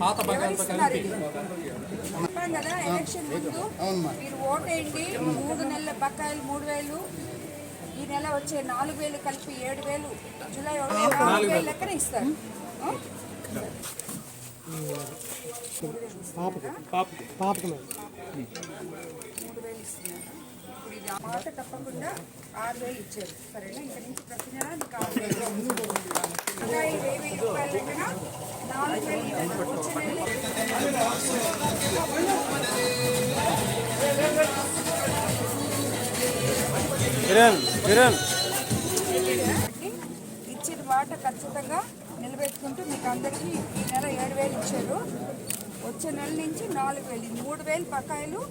పాత కదా ఎలక్షన్ ముందు మీరు ఓటేయండి మూడు నెలల బకాయిలు మూడు వేలు ఈ నెల వచ్చే నాలుగు వేలు కలిపి ఏడు వేలు జూలై ఒకటి నాలుగు వేలు. లెక్కన ఇస్తారు. మూడు ఇస్తున్నారు ఇప్పుడు ఇది ఆ మాట తప్పకుండా ఆరు వేలు ఇచ్చారు సరేనా ఇంకా నుంచి ప్రతి నెల మీకు ఆరు వేలు బకాయి వెయ్యి వెయ్యి రూపాయల లెక్కన నాలుగు వేలు ఈ నెల వచ్చే నెల కిరణ్ కిరణ్. కాబట్టి ఇచ్చిన మాట ఖచ్చితంగా నిలబెట్టుకుంటూ మీకు అందరికీ ఈ నెల ఏడు వేలు ఇచ్చారు. వచ్చే నెల నుంచి నాలుగు వేలు. ఈ మూడు వేలు బకాయిలు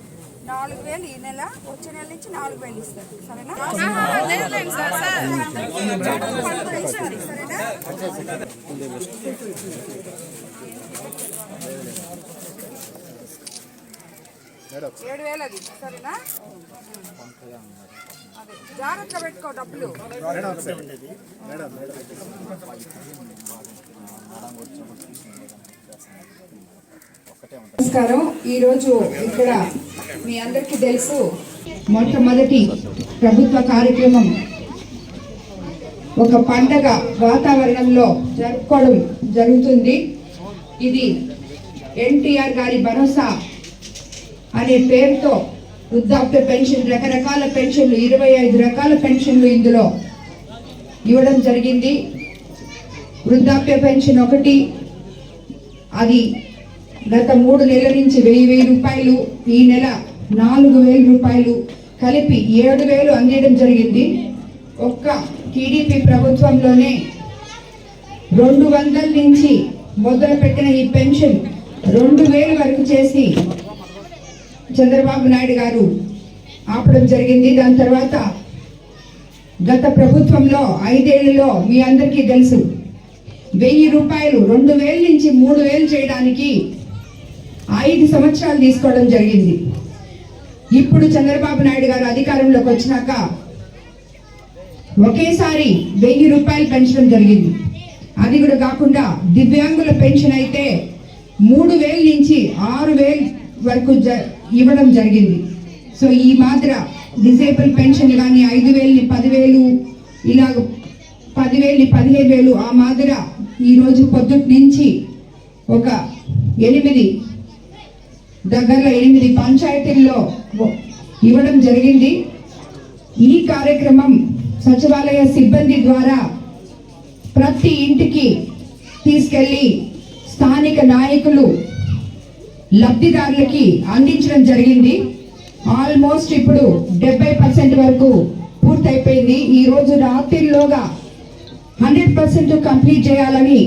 నాలుగు వేలు ఈ నెల. వచ్చే నెల నుంచి నాలుగు వేలు ఇస్తారు. సరేనా? ఏడు వేలు అది. సరేనా? అదే. జాగ్రత్తగా పెట్టుకో డబ్బులు. నమస్కారం. ఈరోజు ఇక్కడ మీ అందరికీ తెలుసు మొట్టమొదటి ప్రభుత్వ కార్యక్రమం ఒక పండగ వాతావరణంలో జరుపుకోవడం జరుగుతుంది. ఇది ఎన్టీఆర్ గారి భరోసా అనే పేరుతో వృద్ధాప్య పెన్షన్ రకరకాల పెన్షన్లు ఇరవై ఐదు రకాల పెన్షన్లు ఇందులో ఇవ్వడం జరిగింది. వృద్ధాప్య పెన్షన్ ఒకటి. అది గత మూడు నెలల నుంచి వెయ్యి వెయ్యి రూపాయలు ఈ నెల నాలుగు వేల రూపాయలు కలిపి ఏడు వేలు అందేయడం జరిగింది. ఒక్క టీడీపీ ప్రభుత్వంలోనే రెండు వందల నుంచి మొదలుపెట్టిన ఈ పెన్షన్ రెండు వేలు వరకు చేసి చంద్రబాబు నాయుడు గారు ఆపడం జరిగింది. దాని తర్వాత గత ప్రభుత్వంలో ఐదేళ్ళలో మీ అందరికీ తెలుసు వెయ్యి రూపాయలు రెండు వేల నుంచి మూడు వేలు చేయడానికి ఐదు సంవత్సరాలు తీసుకోవడం జరిగింది. ఇప్పుడు చంద్రబాబు నాయుడు గారు అధికారంలోకి వచ్చినాక ఒకేసారి వెయ్యి రూపాయలు పెంచడం జరిగింది. అది కూడా కాకుండా దివ్యాంగుల పెన్షన్ అయితే మూడు వేల నుంచి ఆరు వేల వరకు జ ఇవ్వడం జరిగింది. సో ఈ మాత్ర డిసేబుల్ పెన్షన్ కానీ ఐదు వేలని పదివేలు ఇలా పదివేలని పదిహేను వేలు ఆ మాదిర ఈరోజు పొద్దుటి నుంచి ఒక ఎనిమిది దగ్గరలో ఎనిమిది పంచాయతీల్లో ఇవ్వడం జరిగింది. ఈ కార్యక్రమం సచివాలయ సిబ్బంది ద్వారా ప్రతి ఇంటికి తీసుకెళ్ళి స్థానిక నాయకులు లబ్ధిదారులకి అందించడం జరిగింది. ఆల్మోస్ట్ ఇప్పుడు డెబ్బై పర్సెంట్ వరకు పూర్తయిపోయింది. ఈరోజు రాత్రిలోగా హండ్రెడ్ పర్సెంట్ కంప్లీట్ చేయాలని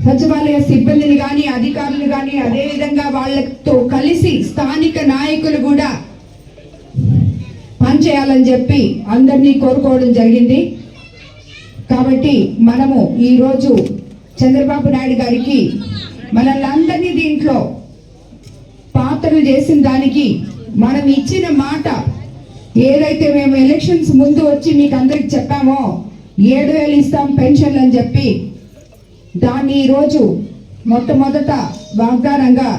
సచివాలయ సిబ్బందిని కానీ అధికారులు కానీ అదేవిధంగా వాళ్ళతో కలిసి స్థానిక నాయకులు కూడా పనిచేయాలని చెప్పి అందరినీ కోరుకోవడం జరిగింది. కాబట్టి మనము ఈరోజు చంద్రబాబు నాయుడు గారికి మనల్ని అందరినీ దీంట్లో పాత్రలు చేసిన దానికి మనం ఇచ్చిన మాట ఏదైతే మేము ఎలక్షన్స్ ముందు వచ్చి మీకు అందరికి చెప్పామో ఏడు వేలు ఇస్తాం పెన్షన్లు అని చెప్పి దాన్ని ఈరోజు మొట్టమొదట వాగ్దానంగా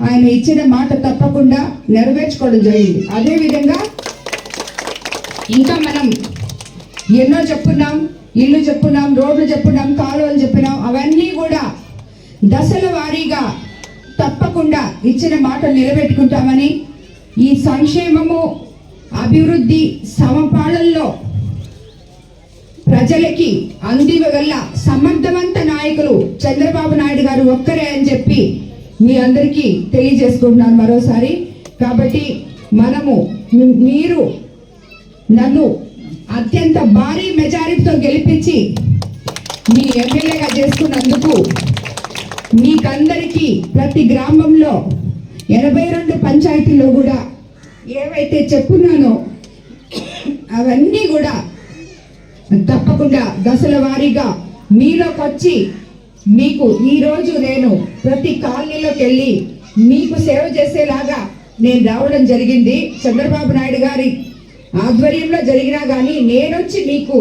ఆయన ఇచ్చిన మాట తప్పకుండా నెరవేర్చుకోవడం జరిగింది. అదేవిధంగా ఇంకా మనం ఎన్నో చెప్పున్నాం ఇల్లు చెప్పున్నాం రోడ్లు చెప్పున్నాం కాలువలు చెప్పినాం అవన్నీ కూడా దశల వారీగా తప్పకుండా ఇచ్చిన మాట నిలబెట్టుకుంటామని ఈ సంక్షేమము అభివృద్ధి సమపాళల్లో ప్రజలకి అందివగల సమర్థవంత నాయకులు చంద్రబాబు నాయుడు గారు ఒక్కరే అని చెప్పి మీ అందరికీ తెలియజేసుకుంటున్నాను మరోసారి. కాబట్టి మనము మీరు నన్ను అత్యంత భారీ మెజారిటీతో గెలిపించి మీ ఎమ్మెల్యేగా చేసుకున్నందుకు మీకందరికీ ప్రతి గ్రామంలో ఎనభై రెండు పంచాయతీల్లో కూడా ఏవైతే చెప్పున్నానో అవన్నీ కూడా తప్పకుండా దశల వారీగా మీలోకి వచ్చి మీకు ఈరోజు నేను ప్రతి కాలనీలోకి వెళ్ళి మీకు సేవ చేసేలాగా నేను రావడం జరిగింది. చంద్రబాబు నాయుడు గారి ఆధ్వర్యంలో జరిగినా కానీ నేనొచ్చి మీకు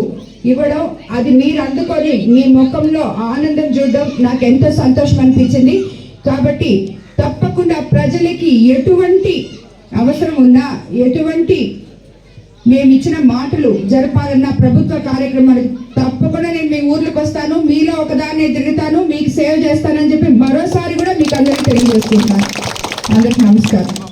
ఇవ్వడం అది మీరు అందుకొని మీ ముఖంలో ఆనందం చూడడం నాకు ఎంతో సంతోషం అనిపించింది. కాబట్టి తప్పకుండా ప్రజలకి ఎటువంటి అవసరం ఉన్నా ఎటువంటి మేము ఇచ్చిన మాటలు జరపాలన్న ప్రభుత్వ కార్యక్రమాలు తప్పకుండా నేను మీ ఊర్లోకి వస్తాను మీలో ఒకదాన్ని తిరుగుతాను మీకు సేవ చేస్తానని చెప్పి మరోసారి కూడా మీకు అందరికీ తెలియజేస్తున్నాను. అందరికి నమస్కారం.